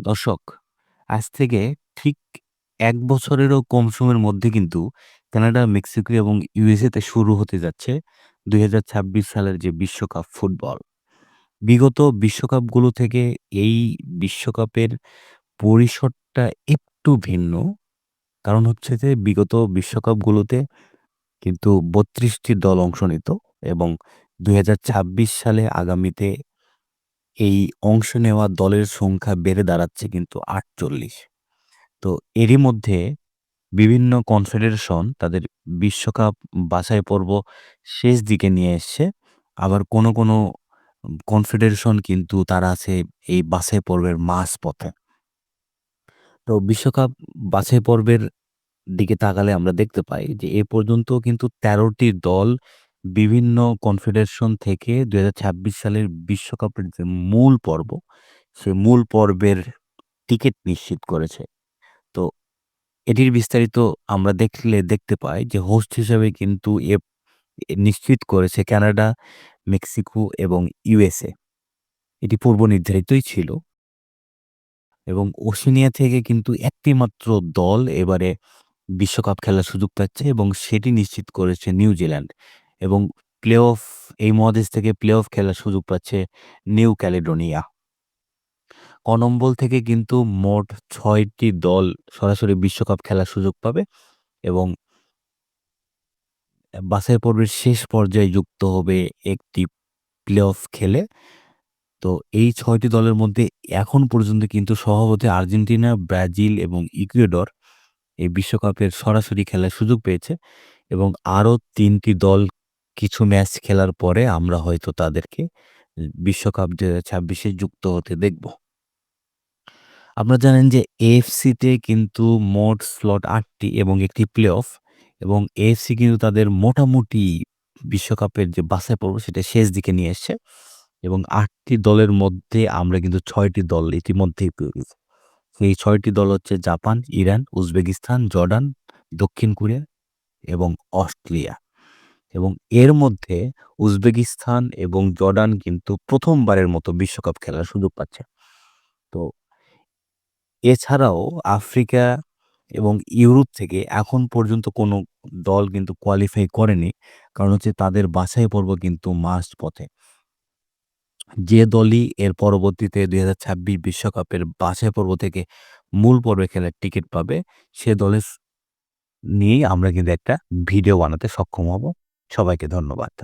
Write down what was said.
দর্শক, আজ থেকে ঠিক এক বছরেরও কম সময়ের মধ্যে কিন্তু কানাডা, মেক্সিকো এবং ইউএসএতে শুরু হতে যাচ্ছে ২০২৬ সালের যে বিশ্বকাপ ফুটবল। বিগত বিশ্বকাপগুলো থেকে এই বিশ্বকাপের পরিসরটা একটু ভিন্ন। কারণ হচ্ছে যে বিগত বিশ্বকাপগুলোতে কিন্তু বত্রিশটি দল অংশ নিত এবং ২০২৬ সালে আগামীতে এই অংশ নেওয়া দলের সংখ্যা বেড়ে দাঁড়াচ্ছে কিন্তু ৪৮। তো এরই মধ্যে বিভিন্ন কনফেডারেশন তাদের বিশ্বকাপ বাছাই পর্ব শেষ দিকে নিয়ে এসছে। আবার কোনো, কোনো কনফেডারেশন কিন্তু তারা আছে এই বাছাই পর্বের মাস পথে তো বিশ্বকাপ বাছাই পর্বের দিকে তাকালে আমরা দেখতে পাই যে এ পর্যন্ত কিন্তু ১৩ টি দল বিভিন্ন কনফেডারেশন থেকে ২০২৬ সালের বিশ্বকাপের যে মূল পর্ব, সে মূল পর্বের টিকিট নিশ্চিত করেছে। তো এটির বিস্তারিত আমরা দেখলে দেখতে পাই যে হোস্ট হিসেবে কিন্তু এ নিশ্চিত করেছে কানাডা, মেক্সিকো এবং ইউএসএ। এটি পূর্ব নির্ধারিতই ছিল। এবং ওশেনিয়া থেকে কিন্তু একটি মাত্র দল এবারে বিশ্বকাপ খেলার সুযোগ পাচ্ছে এবং সেটি নিশ্চিত করেছে নিউজিল্যান্ড এবং প্লে-অফ এই মহাদেশ থেকে প্লে-অফ খেলার সুযোগ পাচ্ছে নিউ ক্যালেডোনিয়া। ক নম্বর থেকে কিন্তু মোট ছয়টি দল সরাসরি বিশ্বকাপ খেলার সুযোগ পাবে এবং বাছাই পর্বের শেষ পর্যায়ে যুক্ত হবে একটি প্লে-অফ খেলে। তো এই ছয়টি দলের মধ্যে এখন পর্যন্ত কিন্তু সভাপতি আর্জেন্টিনা, ব্রাজিল এবং ইকুয়েডর এই বিশ্বকাপের সরাসরি খেলার সুযোগ পেয়েছে এবং আরও তিনটি দল কিছু ম্যাচ খেলার পরে আমরা হয়তো তাদেরকে বিশ্বকাপ ২০২৬ এ যুক্ত হতে দেখব। আপনারা জানেন যে এএফসিতে কিন্তু মোট স্লট আটটি এবং একটি প্লে-অফ এবং এএফসি কিন্তু তাদের মোটামুটি বিশ্বকাপের যে বাছাই পর্ব সেটা শেষ দিকে নিয়ে এসছে এবং আটটি দলের মধ্যে আমরা কিন্তু ছয়টি দল ইতিমধ্যেই পেয়ে। সেই ৬ দল হচ্ছে জাপান, ইরান, উজবেকিস্তান, জর্ডান, দক্ষিণ কোরিয়া এবং অস্ট্রেলিয়া। এবং এর মধ্যে উজবেকিস্তান এবং জর্ডান কিন্তু প্রথমবারের মতো বিশ্বকাপ খেলার সুযোগ পাচ্ছে। তো এছাড়াও আফ্রিকা এবং ইউরোপ থেকে এখন পর্যন্ত কোনো দল কিন্তু কোয়ালিফাই করেনি। কারণ হচ্ছে তাদের বাছাই পর্ব কিন্তু মাঝপথে। যে দলই এর পরবর্তীতে ২০২৬ বিশ্বকাপের বাছাই পর্ব থেকে মূল পর্বে খেলার টিকিট পাবে, সে দলের নিয়েই আমরা কিন্তু একটা ভিডিও বানাতে সক্ষম হব। সবাইকে ধন্যবাদ।